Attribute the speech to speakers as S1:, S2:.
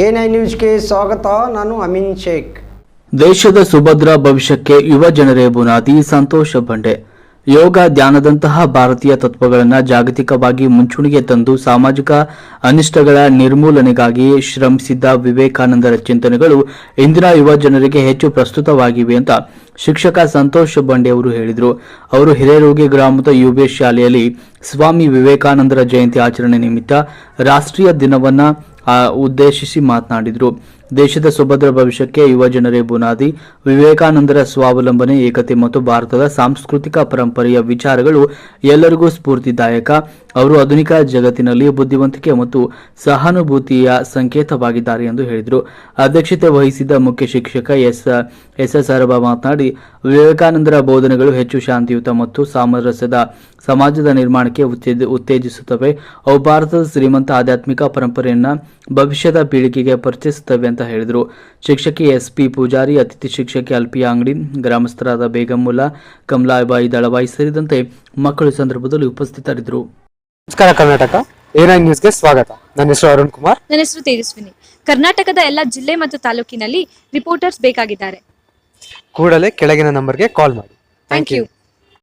S1: I ನ್ಯೂಸ್ಗೆ ಸ್ವಾಗತ. ನಾನು ಅಮಿನ್ ಶೇಖ್.
S2: ದೇಶದ ಸುಭದ್ರ ಭವಿಷ್ಯಕ್ಕೆ ಯುವ ಜನರೇ ಬುನಾದಿ, ಸಂತೋಷ ಬಂಡೆ. ಯೋಗ ಧ್ಯಾನದಂತಹ ಭಾರತೀಯ ತತ್ವಗಳನ್ನು ಜಾಗತಿಕವಾಗಿ ಮುಂಚೂಣಿಗೆ ತಂದು ಸಾಮಾಜಿಕ ಅನಿಷ್ಟಗಳ ನಿರ್ಮೂಲನೆಗಾಗಿ ಶ್ರಮಿಸಿದ್ದ ವಿವೇಕಾನಂದರ ಚಿಂತನೆಗಳು ಇಂದಿನ ಯುವ ಜನರಿಗೆ ಹೆಚ್ಚು ಪ್ರಸ್ತುತವಾಗಿವೆ ಅಂತ ಶಿಕ್ಷಕ ಸಂತೋಷ್ ಬಂಡೆ ಅವರು ಹೇಳಿದರು. ಅವರು ಹಿರೇರೋಗಿ ಗ್ರಾಮದ ಯುಬಿಎಸ್ ಶಾಲೆಯಲ್ಲಿ ಸ್ವಾಮಿ ವಿವೇಕಾನಂದರ ಜಯಂತಿ ಆಚರಣೆ ನಿಮಿತ್ತ ರಾಷ್ಟ್ರೀಯ ದಿನವನ್ನ ಉದ್ದೇಶಿಸಿ ಮಾತನಾಡಿದರು. ದೇಶದ ಸುಭದ್ರ ಭವಿಷ್ಯಕ್ಕೆ ಯುವ ಜನರೇ ಬುನಾದಿ. ವಿವೇಕಾನಂದರ ಸ್ವಾವಲಂಬನೆ, ಏಕತೆ ಮತ್ತು ಭಾರತದ ಸಾಂಸ್ಕೃತಿಕ ಪರಂಪರೆಯ ವಿಚಾರಗಳು ಎಲ್ಲರಿಗೂ ಸ್ಫೂರ್ತಿದಾಯಕ. ಅವರು ಆಧುನಿಕ ಜಗತ್ತಿನಲ್ಲಿ ಬುದ್ಧಿವಂತಿಕೆ ಮತ್ತು ಸಹಾನುಭೂತಿಯ ಸಂಕೇತವಾಗಿದ್ದಾರೆ ಎಂದು ಹೇಳಿದರು. ಅಧ್ಯಕ್ಷತೆ ವಹಿಸಿದ್ದ ಮುಖ್ಯ ಶಿಕ್ಷಕ ಎಸ್ ಎಸ್ ಎಸ್ ಅರಬ ಮಾತನಾಡಿ, ವಿವೇಕಾನಂದರ ಬೋಧನೆಗಳು ಹೆಚ್ಚು ಶಾಂತಿಯುತ ಮತ್ತು ಸಾಮರಸ್ಯದ ಸಮಾಜದ ನಿರ್ಮಾಣಕ್ಕೆ ಉತ್ತೇಜ, ಉತ್ತೇಜಿಸುತ್ತವೆ. ಅವು ಭಾರತದ ಶ್ರೀಮಂತ ಆಧ್ಯಾತ್ಮಿಕ ಪರಂಪರೆಯನ್ನು ಭವಿಷ್ಯದ ಪೀಳಿಗೆಗೆ ಪರಿಚಯಿಸುತ್ತವೆ ಅಂತ ಹೇಳಿದರು. ಶಿಕ್ಷಕಿ ಎಸ್ ಪಿ ಪೂಜಾರಿ ಅತಿಥಿ ಶಿಕ್ಷಕಿ ಅಲ್ಪಿಯಾ ಅಂಗಡಿ ಗ್ರಾಮಸ್ಥರಾದ ಬೇಗಮ್ಮುಲ್ಲಾ ಕಮಲಾಬಾಯಿ ದಳವಾಯಿ ಸೇರಿದಂತೆ ಮಕ್ಕಳು ಸಂದರ್ಭದಲ್ಲಿ ಉಪಸ್ಥಿತರಿದ್ದರು.
S3: ನಮಸ್ಕಾರ ಕರ್ನಾಟಕ. ನೈನ್ ನ್ಯೂಸ್ಗೆ ಸ್ವಾಗತ. ನನ್ನ ಹೆಸರು ಅರುಣ್ ಕುಮಾರ್.
S4: ನನ್ನ ಹೆಸರು ತೇಜಸ್ವಿನಿ. ಕರ್ನಾಟಕದ ಎಲ್ಲ ಜಿಲ್ಲೆ ಮತ್ತು ತಾಲೂಕಿನಲ್ಲಿ ರಿಪೋರ್ಟರ್ಸ್ ಬೇಕಾಗಿದ್ದಾರೆ.
S3: ಕೂಡಲೇ ಕೆಳಗಿನ ನಂಬರ್ಗೆ ಕಾಲ್ ಮಾಡಿ.
S4: Thank you